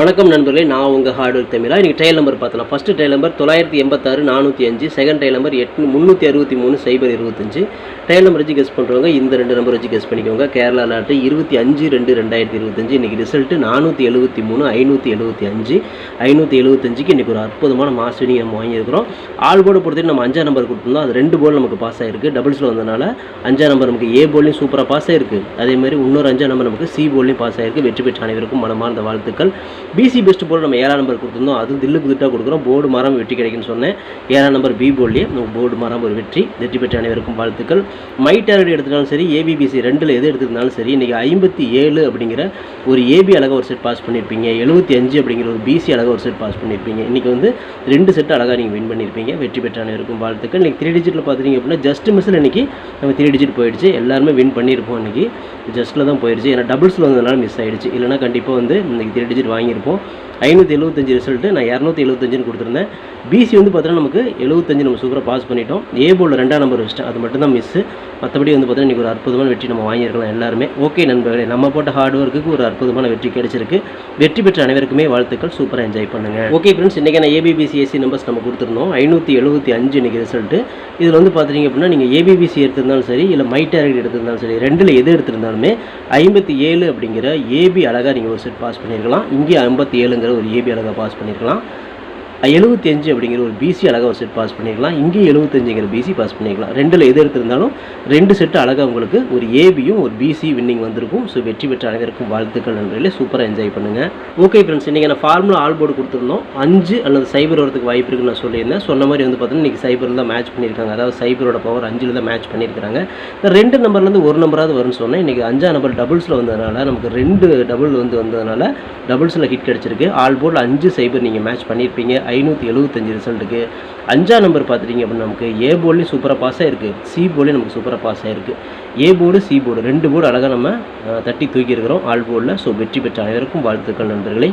வணக்கம் நண்பர்களே நான் உங்கள் ஹார்ட் ஒர்க் தமிழா இன்றைக்கி டைல் நம்பர் பார்த்தலாம் ஃபஸ்ட்டு டைல் நம்பர் தொள்ளாயிரத்தி எண்பத்தாறு நானூற்றி அஞ்சு செகண்ட் டைல் நம்பர் எட்டு முந்நூற்றி அறுபத்தி மூணு சைபர் இருபத்தஞ்சு. டைல் நம்பர் வச்சு கெஸ் பண்ணுறவங்க இந்த ரெண்டு நம்பர் வச்சு கெஸ் பண்ணிக்கோங்க. கேரளா நாட்டு இருபத்தி அஞ்சு ரெண்டு ரெண்டாயிரத்தி இருபத்தஞ்சு. இன்றைக்கி ரிசல்ட்டு நானூற்றி எழுபத்தி மூணு ஐநூற்றி எழுபத்தி அஞ்சு. ஐநூற்றி எழுபத்தஞ்சுக்கு இன்றைக்கி ஒரு அற்புதமான மாஸ் வினிங் நம்ம வாங்கியிருக்கிறோம். ஆல் போர்டு பொறுத்தவரை நம்ம அஞ்சாம் நம்பர் கொடுத்துருந்தோம். அது ரெண்டு போர்டு நமக்கு பாஸ் ஆகிருக்கு டபுள்ஸில் வந்தனால அஞ்சாம் நம்பர் நமக்கு ஏ போர்ட்லையும் சூப்பராக பாஸ் ஆயிருக்கு. அதே மாதிரி இன்னொரு அஞ்சாம் நம்பர் நமக்கு சி போர்ட்லையும் பாஸ் ஆயிருக்கு. வெற்றி பெற்ற அனைவருக்கும் மனமார்ந்த வாழ்த்துக்கள். பிசி பெஸ்ட் போர்டு நம்ம ஏழாம் நம்பர் கொடுத்துருந்தோம். அது தில்லு புதுட்டாக கொடுக்குறோம். போர்டு மரம் வெற்றி கிடைக்குன்னு சொன்னேன். ஏழாம் நம்பர் பி போர்டிலே நம்ம போர்டு மரம் ஒரு வெற்றி. வெற்றி பெற்ற அனைவருக்கும் வாழ்த்துக்கள். மை டேரட் எடுத்துட்டாலும் சரி ஏபிபிசி ரெண்டில் எது எடுத்துருந்தாலும் சரி இன்றைக்கி ஐம்பத்தி ஏழு அப்படிங்கிற ஒரு ஏபி அழகாக ஒரு செட் பாஸ் பண்ணியிருப்பீங்க எழுபத்தி அஞ்சு அப்படிங்கிற ஒரு பிசி அழகாக ஒரு செட் பாஸ் பண்ணியிருப்பீங்க இன்றைக்கி வந்து ரெண்டு செட் அழகாக நீங்கள் வின் பண்ணியிருப்பீங்க வெற்றி பெற்ற அனைவருக்கும் வாழ்த்துக்கள். இன்றைக்கி த்ரீ டிஜிட்டில் பார்த்துட்டீங்க அப்படின்னா ஜஸ்ட் மிஸ்ஸில் இன்றைக்கி நம்ம த்ரீ டிஜிட் போயிடுச்சு. எல்லாருமே வின் பண்ணியிருப்போம் இன்றைக்கி ஜஸ்ட்டில் தான் போயிடுச்சு ஏன்னா டபுள்ஸில் வந்ததுனால மிஸ் ஆகிடுச்சு இல்லைனா கண்டிப்பாக வந்து இன்றைக்கி த்ரீ டிஜிட் வாங்கியிருப்போம். ஐநூற்றி எழுபத்தஞ்சு ரிசல்ட்டு நான் இரநூத்தி எழுபத்தஞ்சுன்னு கொடுத்துருந்தேன். பிசி வந்து பார்த்தீங்கன்னா நமக்கு எழுபத்தஞ்சு நம்ம சூப்பராக பாஸ் பண்ணிட்டோம். ஏ போர்டில் ரெண்டாம் நம்பர் வச்சிட்டேன். அது மட்டும் தான் மிஸ்ஸு மற்றபடி வந்து பார்த்தீங்கன்னா இன்றைக்கி ஒரு அற்புதமான வெற்றி நம்ம வாங்கியிருக்கலாம் எல்லாருமே. ஓகே நண்பர்களே நம்ம போட்ட ஹார்ட் ஒர்க்குக்கு ஒரு அற்புதமான வெற்றி கிடைச்சிருக்கு. வெற்றி பெற்ற அனைவருக்குமே வாழ்த்துக்கள். சூப்பராக என்ஜாய் பண்ணுங்கள் ஓகே ஃப்ரெண்ட்ஸ் இன்றைக்கி நான் நம்பர்ஸ் நம்ம கொடுத்துருந்தோம். ஐநூற்றி எழுபத்தி அஞ்சு இன்றைக்கி ரிசல்ட்டு இதில் வந்து பார்த்துட்டிங்க அப்படின்னா நீங்கள் ஏபிபிசி எடுத்திருந்தாலும் சரி இல்லை மை டேரக்ட் எடுத்திருந்தாலும் சரி ரெண்டில் எது எடுத்திருந்தாலுமே ஐம்பத்தி ஏழு அப்படிங்கிற ஏபி அழகாக நீங்கள் ஒரு செட் பாஸ் பண்ணியிருக்கலாம். இங்கே எண்பத்தி ஏழுங்கிற ஒரு ஏபி அழகாக பாஸ் பண்ணியிருக்கலாம் எழுபத்தி அஞ்சு அப்படிங்கிற ஒரு பிசி அழகாக ஒரு செட் பாஸ் பண்ணிக்கலாம் இங்கேயும் எழுபத்தஞ்சுங்கிற பிசி பாஸ் பண்ணிக்கலாம் ரெண்டில் எது எடுத்திருந்தாலும் ரெண்டு செட்டு அழகாக உங்களுக்கு ஒரு ஏபியும் ஒரு பிசி வின்னிங் வந்திருக்கும். ஸோ வெற்றி பெற்ற அனைவருக்கும் வாழ்த்துக்கள் நண்பர்களே சூப்பராக என்ஜாய் பண்ணுங்கள் ஓகே ஃப்ரெண்ட்ஸ் இன்றைக்கி நான் ஃபார்முலா ஆல் போர்டு கொடுத்துருந்தோம். அஞ்சு அல்லது சைபர் வரதுக்கு வாய்ப்பு இருக்குன்னு நான் சொல்லியிருந்தேன். சொன்ன மாதிரி வந்து பார்த்தீங்கன்னா இன்றைக்கி சைபரில் தான் மேட்ச் பண்ணியிருக்காங்க. அதாவது சைபரோட பவர் அஞ்சில் தான் மேட்ச் பண்ணியிருக்காங்க இந்த ரெண்டு நம்பர்லேருந்து ஒரு நம்பராவது வரும்னு சொன்னால் இன்றைக்கி அஞ்சாம் நம்பர் டபுள்ஸில் வந்ததுனால நமக்கு ரெண்டு டபுள் வந்து வந்ததுனால டபுள்ஸில் ஹிட் கிடச்சிருக்கு. ஆல் போர்டில் அஞ்சு சைபர் நீங்கள் மேட்ச் பண்ணியிருப்பீங்க. ஐநூற்றி எழுபத்தஞ்சு ரிசல்ட்டுக்கு அஞ்சாம் நம்பர் பார்த்துட்டிங்க அப்படின்னா நமக்கு ஏ போர்ட்லேயும் சூப்பராக பாஸ் இருக்குது சி போர்ட்லேயும் நமக்கு சூப்பராக பாஸ் ஆயிருக்கு. ஏ போர்டு சி போர்டு ரெண்டு போர்டு அழகாக நம்ம தட்டி தூக்கியிருக்கிறோம். ஆல் போர்டில் ஸோ வெற்றி பெற்ற அனைவருக்கும் வாழ்த்துக்கள் நண்பர்களை.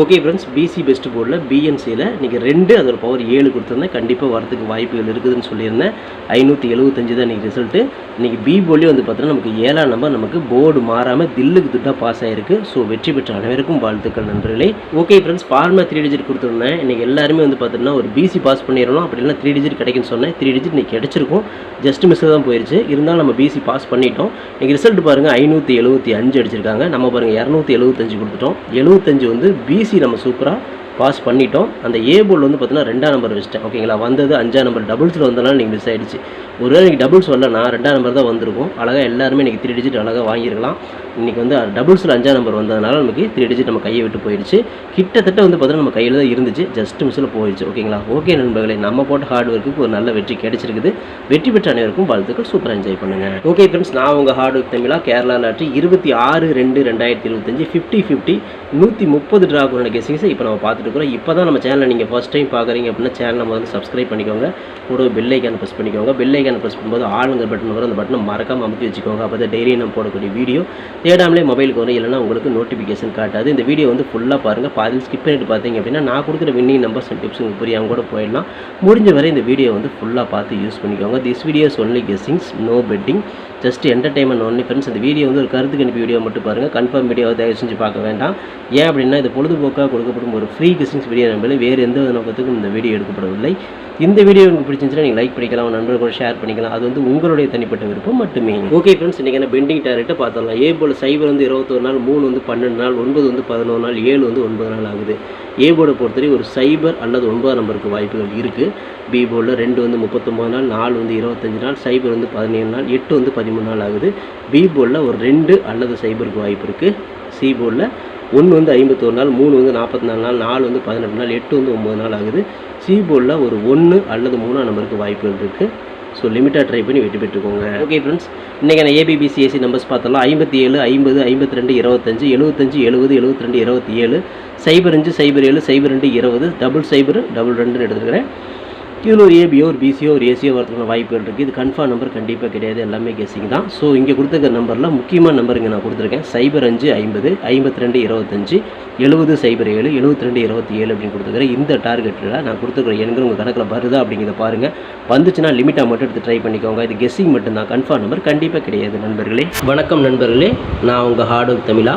ஓகே ஃப்ரெண்ட்ஸ் பிசி பெஸ்ட் போர்டில் பிஎன்சியில் இன்றைக்கி ரெண்டு அதோட பவர் ஏழு கொடுத்துருந்தேன். கண்டிப்பாக வரதுக்கு வாய்ப்புகள் இருக்குதுன்னு சொல்லியிருந்தேன். ஐநூற்றி எழுபத்தஞ்சு தான் இன்றைக்கி ரிசல்ட்டு இன்றைக்கி பி போர்ட்லேயும் வந்து பார்த்தீங்கன்னா நமக்கு ஏழாம் நம்பர் நமக்கு போர்டு மாறாமல் தில்லுக்கு துட்டாக பாஸ் ஆயிருக்கு. ஸோ வெற்றி பெற்ற அனைவருக்கும் வாழ்த்துக்கள் நன்றிகளை okay friends pharma three digit கொடுத்துருந்தேன். இன்றைக்கி எல்லாருமே வந்து பார்த்தீங்கன்னா ஒரு பிசி பாஸ் பண்ணிடணும். அப்படி இல்லைனா த்ரீ டிஜிட் கிடைக்குன்னு சொன்னேன். த்ரீ டிஜிட் இன்றைக்கி கிடச்சிருக்கும். ஜஸ்ட் மிஸ் தான் போயிடுச்சு இருந்தாலும் நம்ம பிசி பாஸ் பண்ணிட்டோம். இன்றைக்கி ரிசல்ட் பாருங்கள் ஐநூற்றி எழுபத்தி அஞ்சு அடிச்சிருக்காங்க. நம்ம பாருங்கள் இரநூத்தி எழுபத்தஞ்சு கொடுத்துட்டோம். எழுபத்தஞ்சு வந்து பிசி நம்ம சூப்பராக பாஸ் பண்ணிட்டோம். அந்த ஏ போல் வந்து பார்த்தீங்கன்னா ரெண்டாம் நம்பர் வச்சிட்டேன். ஓகேங்களா வந்தது அஞ்சாம் நம்பர் டபுள்ஸில் வந்தனால நீங்கள் மிஸ் ஆகிடுச்சு ஒருவேளை நீங்கள் டபுள்ஸ் வரலனா ரெண்டாம் நம்பர் தான் வந்திருக்கும். அழகாக எல்லாருமே இன்றைக்கி த்ரீ டிஜிட் அழகாக வாங்கியிருக்கலாம். இன்றைக்கி வந்து டபுள்ஸில் அஞ்சாம் நம்பர் வந்ததுனால நமக்கு த்ரீ டிஜிட் நம்ம கையை விட்டு போயிடுச்சு. கிட்டத்தட்ட வந்து பார்த்தீங்கன்னா நம்ம கையில் தான் இருந்துச்சு. ஜஸ்ட் மிஸ்ஸில் போயிடுச்சு. ஓகேங்களா ஓகே நண்பர்களே நம்ம போட்ட ஹார்ட் ஒர்க்குக்கு ஒரு நல்ல வெற்றி கிடைச்சிருக்குது. வெற்றி பெற்ற அனைவருக்கும் வாழ்த்துக்கள். சூப்பராக என்ஜாய் பண்ணுங்கள் ஓகே ஃப்ரெண்ட்ஸ் நான் உங்கள் ஹார்ட் ஒர்க் தமிழாக கேரளா லாட்ரி இருபத்தி ஆறு ரெண்டு ரெண்டாயிரத்தி இருபத்தஞ்சு ஃபிஃப்டி ஃபிஃப்டி நூற்றி முப்பது ட்ரா கொண்ட கெஸிங்ஸை இப்போ நம்ம பார்த்துட்டு இருக்கிறோம் இப்போ தான் நம்ம சேனலை நீங்கள் ஃபஸ்ட் டைம் பார்க்குறீங்க அப்படின்னா சேனலை வந்து சப்ஸ்கிரைப் பண்ணிக்கோங்க. கூட பெல் ஐக்கான் ப்ரெஸ் பண்ணிக்கோங்க. பெல் ஐக்கான் ப்ரெஸ் பண்ணும்போது ஆளுங்க பட்டன் வரும். அந்த பட்டனை மறக்காமல் அமுத்தி வச்சுக்கோங்க. அப்போ தான் டெய்லி நம்ம போடக்கூடிய வீடியோ தேடாமலே மொபைலுக்கு வரும். இல்லைனா உங்களுக்கு நோட்டிஃபிகேஷன் காட்டாது. இந்த வீடியோ வந்து ஃபுல்லாக பாருங்கள் பாதியில் ஸ்கிப் பண்ணிட்டு பார்த்தீங்க அப்படின்னா நான் கொடுக்குற வின்னிங் நம்பர்ஸ் அண்ட் டிப்ஸ் உங்களுக்கு புரியாமல் கூட போயிடலாம். முடிஞ்ச வரை இந்த வீடியோ வந்து ஃபுல்லாக பார்த்து யூஸ் பண்ணிக்கோங்க. This videos only guessings no betting just entertainment only friends இந்த வீடியோ வந்து ஒரு கருத்து கணிப்பு வீடியோ மட்டும் பாருங்கள் கன்ஃபார்ம் வீடியோ தயவு செஞ்சு பார்க்க வேண்டாம். ஏன் அப்படின்னா இது பொழுதுபோக்காக கொடுக்கப்படும் ஒரு ஃப்ரீ கெஸ்ஸிங்ஸ் வீடியோ நம்பளை வேறு எந்த நோக்கத்துக்கும் இந்த வீடியோ எடுக்கப்படவில்லை. இந்த வீடியோ உங்களுக்கு பிடிச்சிருந்துச்சுன்னா நீங்கள் லைக் பண்ணிக்கலாம் நண்பர்கள் நண்பர்களோட ஷேர் பண்ணிக்கலாம். அது வந்து உங்களுடைய தனிப்பட்ட விருப்பம் மட்டுமே. ஓகே ஃப்ரெண்ட்ஸ் இன்றைக்கி என்ன பெண்டிங் டேரக்ட்டை பார்த்துடலாம். ஏ போல் சைபர் வந்து இருபத்தொரு நாள் மூணு வந்து பன்னெண்டு நாள் ஒன்பது வந்து பதினோரு நாள் ஏழு வந்து ஒன்பது நாள் ஆகுது. ஏ போர்டை பொறுத்தவரை ஒரு சைபர் அல்லது ஒன்பதாம் நம்பருக்கு வாய்ப்புகள் இருக்குது பி போர்டில் ரெண்டு வந்து முப்பத்தொம்பது நாள் நாலு வந்து இருபத்தஞ்சு நாள் சைபர் வந்து பதினேழு நாள் எட்டு வந்து பதிமூணு நாள் ஆகுது. பி போர்டில் ஒரு ரெண்டு அல்லது சைபருக்கு வாய்ப்பு இருக்குது சி போர்டில் ஒன்று வந்து ஐம்பத்தோரு நாள் மூணு வந்து நாற்பத்தி நாலு நாள் நாலு வந்து பதினெட்டு நாள் எட்டு வந்து ஒம்பது நாள் ஆகுது. சி போர்டில் ஒரு ஒன்று அல்லது மூணாம் நம்பருக்கு வாய்ப்புகள் இருக்குது ஸோ லிமிட்டாக ட்ரை பண்ணி வெற்றி பெற்றுக்கோங்க. ஓகே ஃப்ரெண்ட்ஸ் இன்றைக்கி நான் ஏபிபிசிஎஸ்சி நம்பர்ஸ் பார்த்தலாம் ஐம்பத்தி ஏழு ஐம்பது ஐம்பத்தி ரெண்டு இருபத்தஞ்சு எழுபத்தஞ்சு எழுபது எழுபத்தி ரெண்டு இருபத்தி ஏழு சைபர் அஞ்சு சைபர் ஏழு சைபர் ரெண்டு இருபது. டபுள் சைபர் டபுள் ரெண்டுன்னு எடுத்துருக்கிறேன். இதில் ஒரு ஏபியோ ஒரு பிசியோ ஒரு ஏசியோ வரதுக்கான வாய்ப்புகள் இருக்குது இது கன்ஃபார்ம் நம்பர் கண்டிப்பாக கிடையாது. எல்லாமே கெஸிங் தான். ஸோ இங்கே கொடுத்துருக்க நம்பரில் முக்கியமான நம்பர் இங்கே நான் கொடுத்துருக்கேன். சைபர் அஞ்சு ஐம்பது ஐம்பத்தி ரெண்டு இருபத்தஞ்சு எழுபது சைபர் ஏழு எழுபத்தி ரெண்டு இருபத்தி ஏழு அப்படின்னு கொடுத்துருக்கிறேன். இந்த டார்கெட்டில் நான் கொடுத்துருக்குற எண்கள் உங்கள் கணக்கில் வருதா அப்படிங்கிறத பாருங்கள் வந்துச்சுன்னா லிமிட்டாக மட்டும் எடுத்து ட்ரை பண்ணிக்கோங்க. இது கெஸ்ஸிங் மட்டும்தான். கன்ஃபார்ம் நம்பர் கண்டிப்பாக கிடையாது நண்பர்களே. வணக்கம் நண்பர்களே. நான் உங்கள் ஹார்ட் ஒர்க் தமிழா.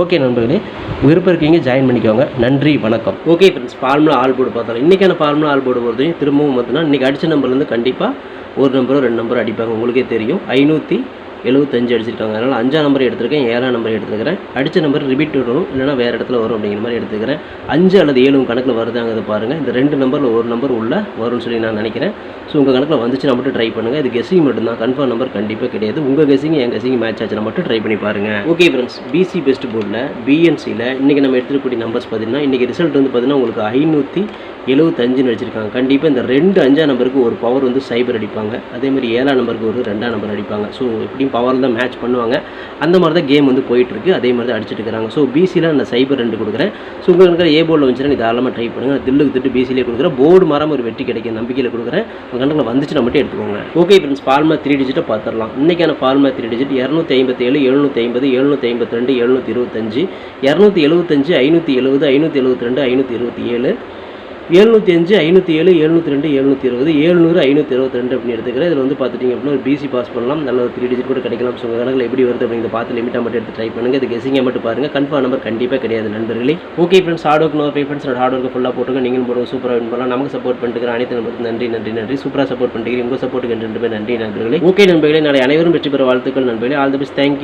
ஓகே நண்பர்களே விருப்பம் இருக்கீங்க ஜாயின் பண்ணிக்கோங்க. நன்றி வணக்கம். Okay friends formula all board பார்த்தோம் இன்றைக்கான ஃபார்முலா ஆல் போர்டு பொறுத்தையும் திரும்பவும் பார்த்தீங்கன்னா இன்றைக்கி அடித்த நம்பர்லேருந்து கண்டிப்பாக ஒரு நம்பரோ ரெண்டு நம்பரோ அடிப்பாங்க. உங்களுக்கே தெரியும். ஐநூற்றி எழுபத்தஞ்சு அடிச்சிருக்காங்க. அதனால் அஞ்சாம் நம்பர் எடுத்திருக்கேன் ஏழாம் நம்பர் எடுத்துக்கிறேன் அடித்த நம்பர் ரிபீட் வரும் இல்லைனா வேறு இடத்துல வரும் அப்படிங்கிற மாதிரி எடுத்துக்கிறேன். அஞ்சு அல்லது ஏழு கணக்கில் வருதாங்கிறத பாருங்கள் இந்த ரெண்டு நம்பரில் ஒரு நம்பர் உள்ள வரும்னு சொல்லி நான் நினைக்கிறேன். ஸோ உங்கள் கணக்கில் வந்துச்சுன்னா மட்டும் ட்ரை பண்ணுங்கள் இது கெஸிங் மட்டும்தான். கன்ஃபார்ம் நம்பர் கண்டிப்பாக கிடையாது. உங்கள் கெஸிங் என் கெஸிங் மேட்ச் ஆச்சுன்னா மட்டும் ட்ரை பண்ணி பாருங்கள் ஓகே ஃப்ரெண்ட்ஸ் பிசி பெஸ்ட் போர்டில் பிஎன்சியில் இன்றைக்கி நம்ம எடுத்துக்கூடிய நம்பர்ஸ் பார்த்தீங்கன்னா இன்றைக்கி ரிசல்ட் வந்து பார்த்திங்கன்னா உங்களுக்கு ஐநூற்றி எழுபத்தஞ்சுன்னு வச்சுருக்காங்க. கண்டிப்பாக இந்த ரெண்டு அஞ்சாம் நம்பருக்கு ஒரு பவர் வந்து சைபர் அடிப்பாங்க. அதேமாதிரி ஏழாம் நம்பருக்கு ஒரு ரெண்டாம் நம்பர் அடிப்பாங்க. ஸோ எப்படியும் பவரில் தான் மேட்ச் பண்ணுவாங்க. அந்த மாதிரி தான் கேம் வந்து போயிட்டுருக்கு. அதே மாதிரி தான் அடிச்சிட்டு இருக்கிறாங்க. ஸோ பிசியில் நான் சைபர் ரெண்டு கொடுக்குறேன். ஸோ உங்களுக்கு இருக்கிற ஏ போர்டில் வந்துச்சுன்னா நீ தாராளமாக ட்ரை பண்ணுங்கள் தில்லுக்கு திட்டு பிசிலே கொடுக்குறேன். போர்டு மரம் ஒரு வெற்றி கிடைக்கும். நம்பிக்கையில் கொடுக்குறேன். உங்கள் கணக்கில் வந்துச்சுன்னா மட்டும் எடுத்துக்கோங்க. ஓகே ஃப்ரெண்ட்ஸ் ஃபார்மா த்ரீ டிஜிட்டை பார்த்துடலாம். இன்றைக்கான ஃபார்மா த்ரீ டிஜிட் இரநூத்தி ஐம்பத்தேழு எழுநூற்றி ஐம்பது எழுநூற்றி ஐம்பத்தி ரெண்டு எழுநூற்றி இருபத்தஞ்சு இரநூத்தி எழுபத்தஞ்சு ஐநூற்றி எழுபது ஐநூற்றி எழுபத்தி ரெண்டு ஐநூற்றி இருபத்தி ஏழு எழுநூற்றி அஞ்சு ஐநூற்றி ஏழு எழுநூற்றி ரெண்டு எழுநூற்றி இருபது ஏழ்நூறு ஐநூற்றி இருபத்தி ரெண்டு அப்படின்னு எடுத்துக்கிறேன். இதில் வந்து பார்த்துட்டிங்க அப்படின்னா ஒரு பிசி பாஸ் பண்ணலாம். நல்ல ஒரு த்ரீ டிஜிட் கூட கிடைக்கலாம். ஸோ உங்கள் கணக்கில் எப்படி வருது அப்படிங்கிறத பார்த்து லிமிட்டாக மட்டும் எடுத்து ட்ரை பண்ணுங்கள் இது கெசிங்காக மட்டும் பாருங்கள் கன்ஃபார்ம் நம்பர் கண்டிப்பாக கிடையாது நண்பர்களே. Okay friends hard work no friends hard work ஃபுல்லாக போட்டுருங்க நீங்களும் போடுங்க சூப்பராக வின் பண்ணலாம். நமக்கு சப்போர்ட் பண்ணிட்டு அனைத்து நம்பருக்கு நன்றி நன்றி நன்றி. சூப்பராக சப்போர்ட் பண்ணிக்கிறீங்க உங்கள் சப்போர்ட்டுக்கு ரெண்டு பேர் நன்றி நண்பர்களே. ஓகே நண்பர்களே. நாளை அனைவரும் வெற்றி பெற வாழ்த்துக்கள் நண்பர்களே. All the best thank you